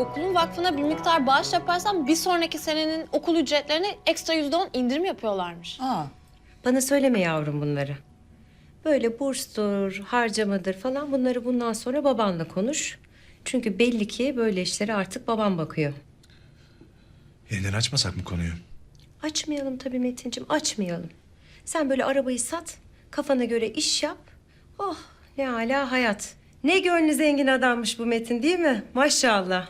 okulun vakfına bir miktar bağış yaparsan bir sonraki senenin okul ücretlerine ekstra yüzde on indirim yapıyorlarmış. Aa, Bana söyleme yavrum bunları. Böyle burstur, harcamadır falan bunları bundan sonra babanla konuş. Çünkü belli ki böyle işlere artık babam bakıyor. Yeniden açmasak mı konuyu? Açmayalım tabii Metin'cim, açmayalım. Sen böyle arabayı sat, kafana göre iş yap. Oh ne hala hayat. Ne gönlü zengin adammış bu Metin değil mi? Maşallah.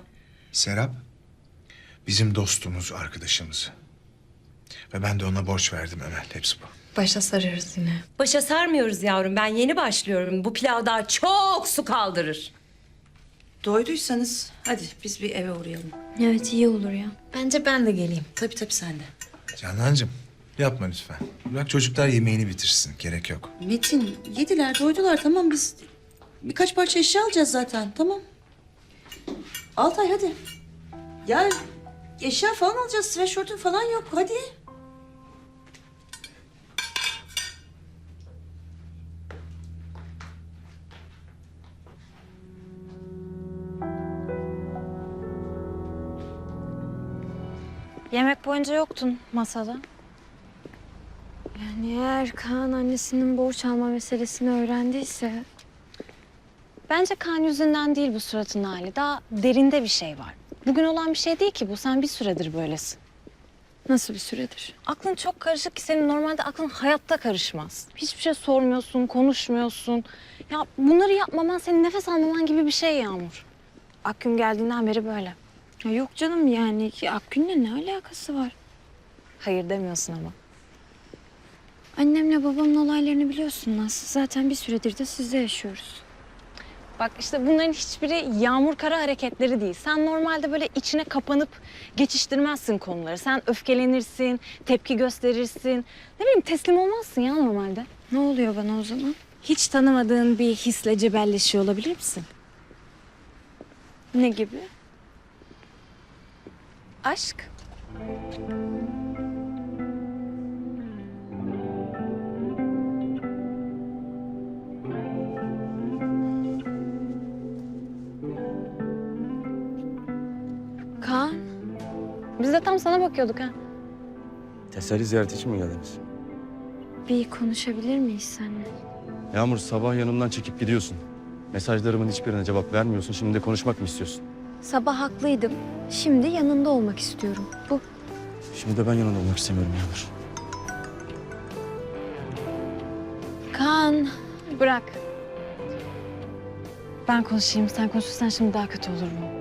Serap bizim dostumuz, arkadaşımız. Ve ben de ona borç verdim Emel. Hepsi bu. Başa sararız yine. Başa sarmıyoruz yavrum. Ben yeni başlıyorum. Bu pilav daha çok su kaldırır. doyduysanız hadi biz bir eve uğrayalım. Evet iyi olur ya. Bence ben de geleyim. Tabii tabii sen de. Canancığım yapma lütfen. Bırak çocuklar yemeğini bitirsin. Gerek yok. Metin yediler doydular tamam biz birkaç parça eşya alacağız zaten tamam. Altay hadi. Ya eşya falan alacağız sweatshirt'ün falan yok hadi. Yemek boyunca yoktun masada. Yani eğer Kaan annesinin borç alma meselesini öğrendiyse... Bence Kaan yüzünden değil bu suratın hali. Daha derinde bir şey var. Bugün olan bir şey değil ki bu. Sen bir süredir böylesin. Nasıl bir süredir? Aklın çok karışık ki senin normalde aklın hayatta karışmaz. Hiçbir şey sormuyorsun, konuşmuyorsun. Ya bunları yapmaman senin nefes almaman gibi bir şey Yağmur. Akgün geldiğinden beri böyle. Ya yok canım yani Akgün'le ne alakası var? Hayır demiyorsun ama. Annemle babamın olaylarını biliyorsun Naz. Zaten bir süredir de sizde yaşıyoruz. Bak işte bunların hiçbiri yağmur kara hareketleri değil. Sen normalde böyle içine kapanıp geçiştirmezsin konuları. Sen öfkelenirsin, tepki gösterirsin. Ne bileyim teslim olmazsın ya normalde. Ne oluyor bana o zaman? Hiç tanımadığın bir hisle cebelleşiyor olabilir misin? Ne gibi? Aşk. De tam sana bakıyorduk ha. Teselli ziyareti için mi geldiniz? Bir konuşabilir miyiz seninle? Yağmur sabah yanımdan çekip gidiyorsun. Mesajlarımın hiçbirine cevap vermiyorsun. Şimdi de konuşmak mı istiyorsun? Sabah haklıydım. Şimdi yanında olmak istiyorum. Bu Şimdi de ben yanında olmak istemiyorum Yağmur. Kaan. Bırak. Ben konuşayım, sen konuşursan şimdi daha kötü olur mu?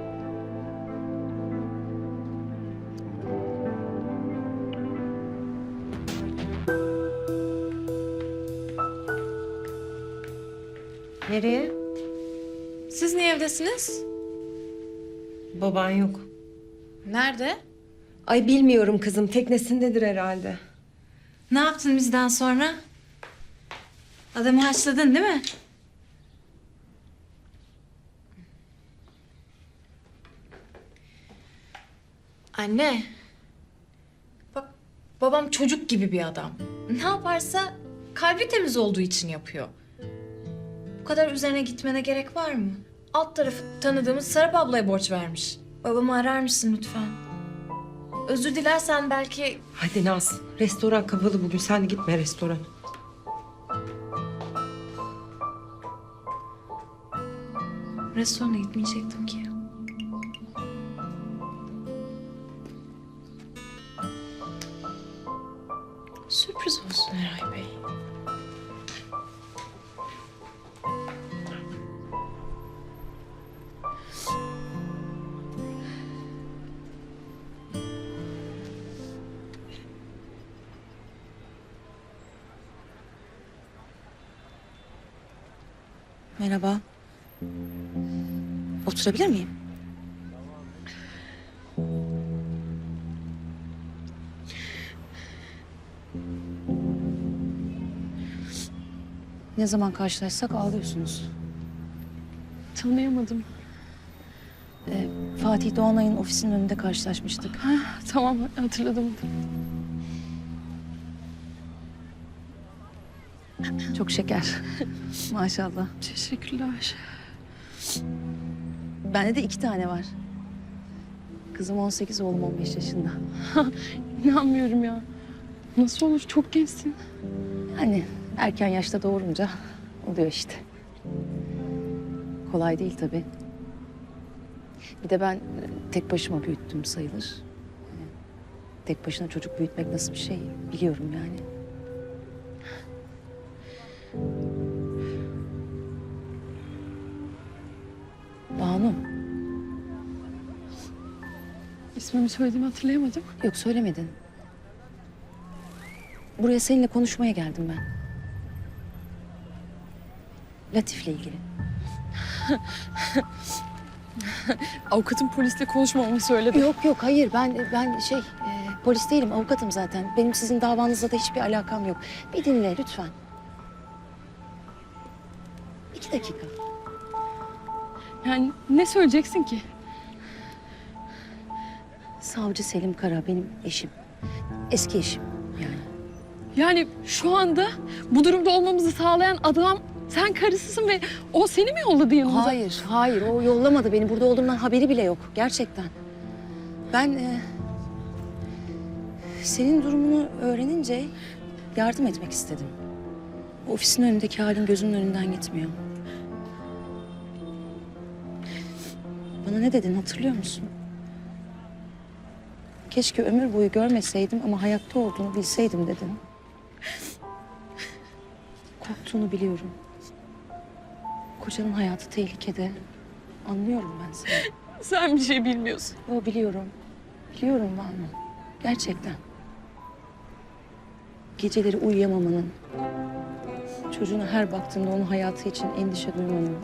Nereye? Siz niye evdesiniz? Baban yok. Nerede? Ay bilmiyorum kızım. Teknesindedir herhalde. Ne yaptın bizden sonra? Adamı haşladın değil mi? Anne. Bak babam çocuk gibi bir adam. Ne yaparsa kalbi temiz olduğu için yapıyor. Kadar üzerine gitmene gerek var mı? Alt tarafı tanıdığımız Serap ablaya borç vermiş. Babamı arar mısın lütfen? Özür dilersen belki Hadi Naz. Restoran kapalı bugün. Sen gitme restoran. restorana gitmeyecektim ki. Sürpriz olsun Eray Bey. Merhaba. Oturabilir miyim? Ne zaman karşılaşsak ağlıyorsunuz. Tanıyamadım. Ee, Fatih Doğanay'ın ofisinin önünde karşılaşmıştık. Tamam hatırladım. Çok şeker. Maşallah. Teşekkürler. Bende de iki tane var. Kızım 18, oğlum 15 yaşında. İnanmıyorum ya. Nasıl olur? Çok gençsin. Yani erken yaşta doğurunca oluyor işte. Kolay değil tabii. Bir de ben e, tek başıma büyüttüm sayılır. E, Tek başına çocuk büyütmek nasıl bir şey biliyorum yani. İsmimi söylediğimi hatırlayamadım. yok söylemedin. Buraya seninle konuşmaya geldim ben. Latif'le ilgili. Avukatın polisle konuşmamamı söyledi. Yok yok hayır ben ben şey e, polis değilim avukatım zaten. Benim sizin davanızla da hiçbir alakam yok. Bir dinle lütfen. İki dakika. Yani ne söyleyeceksin ki? Savcı Selim Kara benim eşim. Eski eşim yani. Yani şu anda bu durumda olmamızı sağlayan adam sen karısısın ve o seni mi yolladı yanımıza? Hayır hayır o yollamadı beni. Burada olduğumdan haberi bile yok gerçekten. Ben e, senin durumunu öğrenince yardım etmek istedim. Ofisin önündeki halin gözümün önünden gitmiyor. Bana ne dedin hatırlıyor musun? Keşke ömür boyu görmeseydim ama hayatta olduğunu bilseydim dedin. Korktuğunu biliyorum. Kocanın hayatı tehlikede. Anlıyorum ben seni. Sen bir şey bilmiyorsun. Yo biliyorum. Biliyorum Banu. Gerçekten. Geceleri uyuyamamanın, çocuğuna her baktığında onun hayatı için endişe duymanın,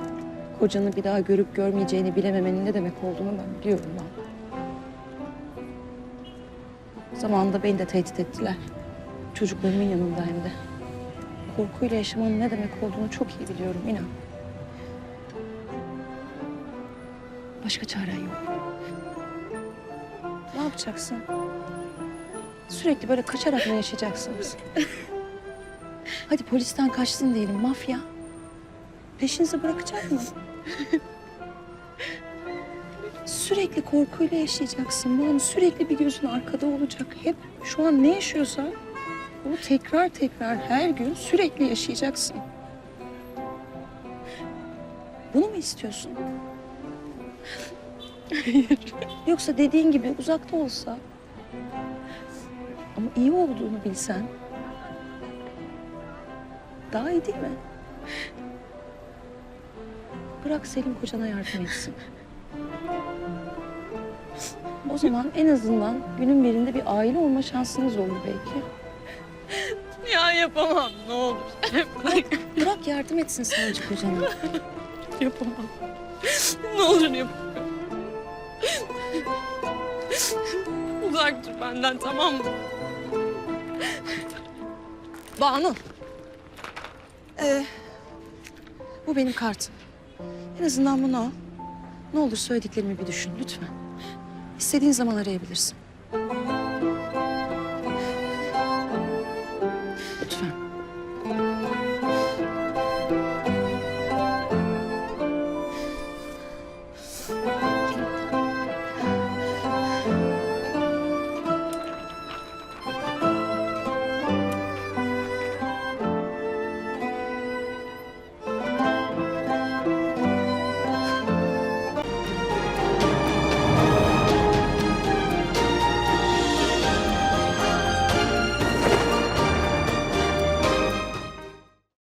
kocanı bir daha görüp görmeyeceğini bilememenin ne demek olduğunu ben biliyorum Banu. Zamanında beni de tehdit ettiler. Çocuklarımın yanında hem de. Korkuyla yaşamanın ne demek olduğunu çok iyi biliyorum inan. Başka çaren yok. Ne yapacaksın? Sürekli böyle kaçarak mı yaşayacaksınız? Hadi polisten kaçtın diyelim, mafya. Peşinizi bırakacak mı? Sürekli korkuyla yaşayacaksın. Bunun sürekli bir gözün arkada olacak. Hep şu an ne yaşıyorsan bunu tekrar tekrar her gün sürekli yaşayacaksın. Bunu mu istiyorsun? Yoksa dediğin gibi uzakta olsa ama iyi olduğunu bilsen daha iyi değil mi? Bırak Selim kocana yardım etsin. O zaman en azından günün birinde bir aile olma şansınız olur belki. Ya yapamam ne olur. Bırak yardım etsin savcı kocana. yapamam. ne olur yapamam. Uzak dur benden tamam mı? Banu. Ee, bu benim kartım. En azından bunu al. Ne olur söylediklerimi bir düşün lütfen. İstediğin zaman arayabilirsin.